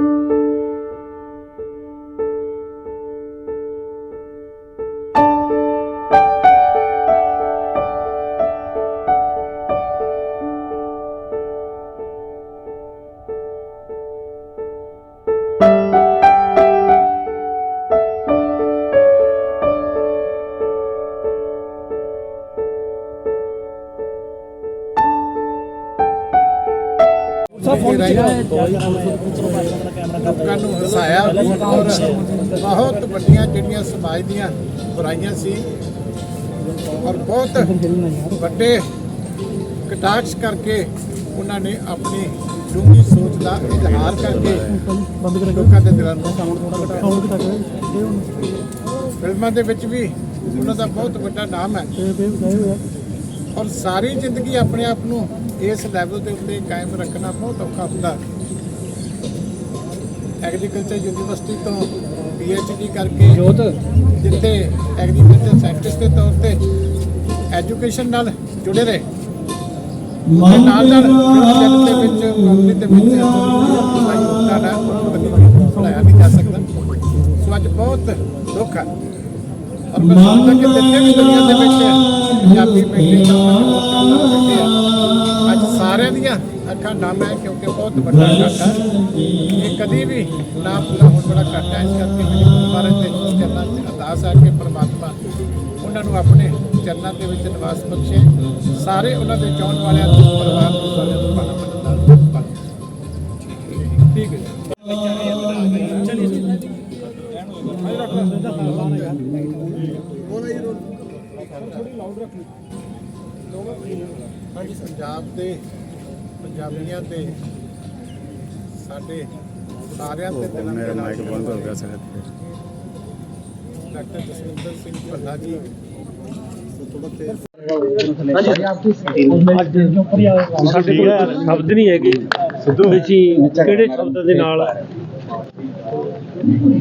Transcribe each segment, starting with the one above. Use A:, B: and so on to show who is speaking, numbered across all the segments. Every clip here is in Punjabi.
A: Thank you. ਕੇ ਰਹੇ ਲੋਕਾਂ ਨੂੰ ਹਸਾਇਆ। ਔਰ ਬਹੁਤ ਵੱਡੀਆਂ ਜਿਹੜੀਆਂ ਸਮਾਜ ਦੀਆਂ ਬੁਰਾਈਆਂ ਸੀ। ਔਰ ਬਹੁਤ ਵੱਡੇ ਕਟਾਕਸ਼ ਕਰਕੇ ਉਹਨਾਂ ਨੇ ਆਪਣੀ ਡੂੰਘੀ ਸੋਚ ਦਾ ਇਜ਼ਹਾਰ ਕਰਕੇ ਲੋਕਾਂ ਦੇ ਦਿਲਾਂ ਨੂੰ ਫਿਲਮਾਂ ਦੇ ਵਿੱਚ ਵੀ ਉਹਨਾਂ ਦਾ ਬਹੁਤ ਵੱਡਾ ਨਾਮ ਹੈ। ਔਰ ਸਾਰੀ ਜ਼ਿੰਦਗੀ ਆਪਣੇ ਆਪ ਨੂੰ ਇਸ ਲੈਵਲ ਦੇ ਉੱਤੇ ਕਾਇਮ ਰੱਖਣਾ ਬਹੁਤ ਔਖਾ ਹੁੰਦਾ। ਐਗਰੀਕਲਚਰ ਯੂਨੀਵਰਸਿਟੀ ਤੋਂ ਡੀ ਕਰਕੇ ਜੋਤ। ਜਿੱਥੇ ਐਗਰੀਕਲਚਰ ਸਾਇੰਟਿਸਟ ਦੇ ਤੌਰ ਤੇ ਐਜੂਕੇਸ਼ਨ ਨਾਲ ਜੁੜੇ ਰਹੇ। ਨਾਲ ਨਾਲ ਜਗਤ ਦੇ ਵਿੱਚ ਕੰਪਨੀ ਦੇ ਵਿੱਚ ਆਪਣਾ ਯੋਗਦਾਨ ਹੈ ਭੁਲਾਇਆ ਨਹੀਂ ਜਾ ਸਕਦਾ। ਸੋ ਅੱਜ ਬਹੁਤ ਦੁੱਖ ਹੈ ਔਰ ਮੈਂ ਸਮਝਦਾ ਕਿ ਜਿੰਨੇ ਵੀ ਦੁਨੀਆ ਦੇ ਵਿੱਚ ਪੰਜਾਬੀ ਬੈਠੇ ਅੱਜ ਸਾਰਿਆਂ ਦੀਆਂ ਅੱਖਾਂ ਨਾਮ ਹੈ ਕਿਉਂਕਿ ਬਹੁਤ ਵੱਡਾ ਘਾਟਾ ਇਹ ਕਦੀ ਵੀ ਨਾ ਪੂਰਾ ਹੋਣ ਵਾਲਾ ਘਾਟਾ ਹੈ। ਇਸ ਕਰਕੇ ਮੇਰੇ ਮਹਾਰਾਜ ਦੇ ਚਰਨਾਂ 'ਚ ਅਰਦਾਸ ਹੈ ਕਿ ਪ੍ਰਮਾਤਮਾ ਉਹਨਾਂ ਨੂੰ ਆਪਣੇ ਚਰਨਾਂ ਦੇ ਵਿੱਚ ਨਿਵਾਸ ਬਖਸ਼ੇ। ਸਾਰੇ ਉਹਨਾਂ ਦੇ ਚਾਹਣ ਵਾਲਿਆਂ ਨੂੰ ਪਰਿਵਾਰ ਨੂੰ ਸਾਰਿਆਂ ਨੂੰ ਪਾਣਾ ਪਾਣਾ ਠੀਕ ਹੈ ਹਾਂਜੀ ਪੰਜਾਬ ਦੇ ਪੰਜਾਬੀਆਂ ਤੇ ਸਾਡੇ ਸਾਰਿਆਂ ਦੇ ਦਿਲਾਂ ਦੇ ਨਾਲ
B: ਬੰਦ ਹੋ ਗਿਆ ਸਰ
A: ਡਾਕਟਰ ਜਸਵਿੰਦਰ ਸਿੰਘ ਭੱਲਾ ਜੀ।
C: ਸਾਡੇ ਕੋਲ ਸ਼ਬਦ ਨਹੀਂ ਹੈਗੇ। ਅਸੀਂ ਕਿਹੜੇ ਸ਼ਬਦਾਂ ਦੇ ਨਾਲ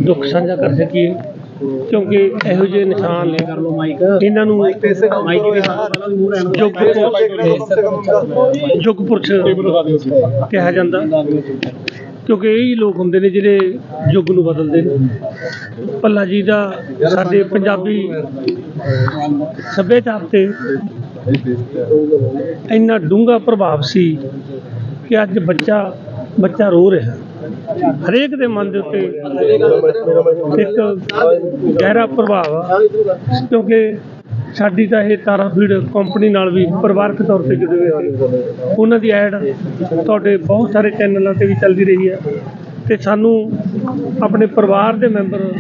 C: ਦੁੱਖ ਸਾਂਝਾ ਕਰ ਸਕੀਏ? ਕਿਉਂਕਿ ਇਹੋ ਜਿਹੇ ਨਿਸ਼ਾਨ ਨੇ। ਇਹਨਾਂ ਨੂੰ ਯੁੱਗ ਯੁੱਗ ਪੁਰਸ਼ ਕਿਹਾ ਜਾਂਦਾ। ਕਿਉਂਕਿ ਇਹ ਹੀ ਲੋਕ ਹੁੰਦੇ ਨੇ ਜਿਹੜੇ ਯੁੱਗ ਨੂੰ ਬਦਲਦੇ ਨੇ। ਭੱਲਾ ਜੀ ਦਾ ਸਾਡੇ ਪੰਜਾਬੀ ਸੱਭਿਆਚਾਰ ਤੇ ਇੰਨਾ ਡੂੰਘਾ ਪ੍ਰਭਾਵ ਸੀ ਕਿ ਅੱਜ ਬੱਚਾ ਬੱਚਾ ਰੋ ਰਿਹਾ। ਹਰੇਕ ਦੇ ਮਨ ਦੇ ਉੱਤੇ ਇੱਕ ਗਹਿਰਾ ਪ੍ਰਭਾਵ ਆ। ਕਿਉਂਕਿ ਸਾਡੀ ਤਾਂ ਇਹ ਤਾਰਾ ਫੀਡ ਕੰਪਨੀ ਨਾਲ ਵੀ ਪਰਿਵਾਰਕ ਤੌਰ ਤੇ ਜੁੜੇ ਹੋਏ ਹਨ ਉਹਨਾਂ ਦੀ ਐਡ ਤੁਹਾਡੇ ਬਹੁਤ ਸਾਰੇ ਚੈਨਲਾਂ ਤੇ ਵੀ ਚੱਲਦੀ ਰਹੀ ਹੈ ਤੇ ਸਾਨੂੰ ਆਪਣੇ ਪਰਿਵਾਰ ਦੇ ਮੈਂਬਰ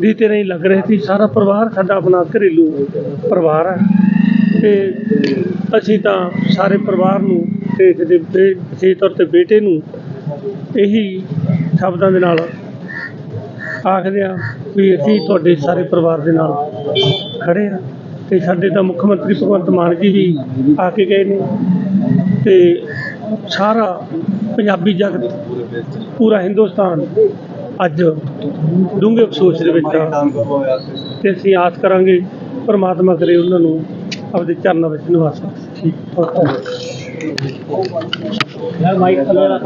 C: ਦੀ ਤੇ ਨਹੀਂ ਲੱਗ ਰਹੇ ਸੀ। ਸਾਰਾ ਪਰਿਵਾਰ ਸਾਡਾ ਆਪਣਾ ਘਰੇਲੂ ਪਰਿਵਾਰ ਹੈ ਤੇ ਅਸੀਂ ਤਾਂ ਸਾਰੇ ਪਰਿਵਾਰ ਨੂੰ ਤੇ ਇਹਦੇ ਬੇ- ਤੌਰ ਤੇ ਬੇਟੇ ਨੂੰ ਇਹੀ ਸ਼ਬਦਾਂ ਦੇ ਨਾਲ ਆਖਦੇ ਆ ਵੀ ਅਸੀਂ ਤੁਹਾਡੇ ਸਾਰੇ ਪਰਿਵਾਰ ਦੇ ਨਾਲ ਖੜੇ ਆ ਤੇ ਸਾਡੇ ਤਾਂ ਮੁੱਖ ਮੰਤਰੀ ਭਗਵੰਤ ਮਾਨ ਜੀ ਵੀ ਆ ਕੇ ਗਏ ਨੇ ਤੇ ਸਾਰਾ ਪੰਜਾਬੀ ਜਗਤ, ਪੂਰਾ ਹਿੰਦੁਸਤਾਨ ਅੱਜ ਡੂੰਘੇ ਅਫਸੋਸ ਦੇ ਵਿੱਚ ਆ ਤੇ ਅਸੀਂ ਆਸ ਕਰਾਂਗੇ ਪਰਮਾਤਮਾ ਕਰੇ ਉਹਨਾਂ ਨੂੰ ਆਪਦੇ ਚਰਨਾਂ ਵਿੱਚ ਨਿਵਾਸ ਬਖਸ਼ੇ। ਧੰਨਵਾਦ ਯਾਰ ਮਾਈਕ ਥੱਲੇ ਰੱਖ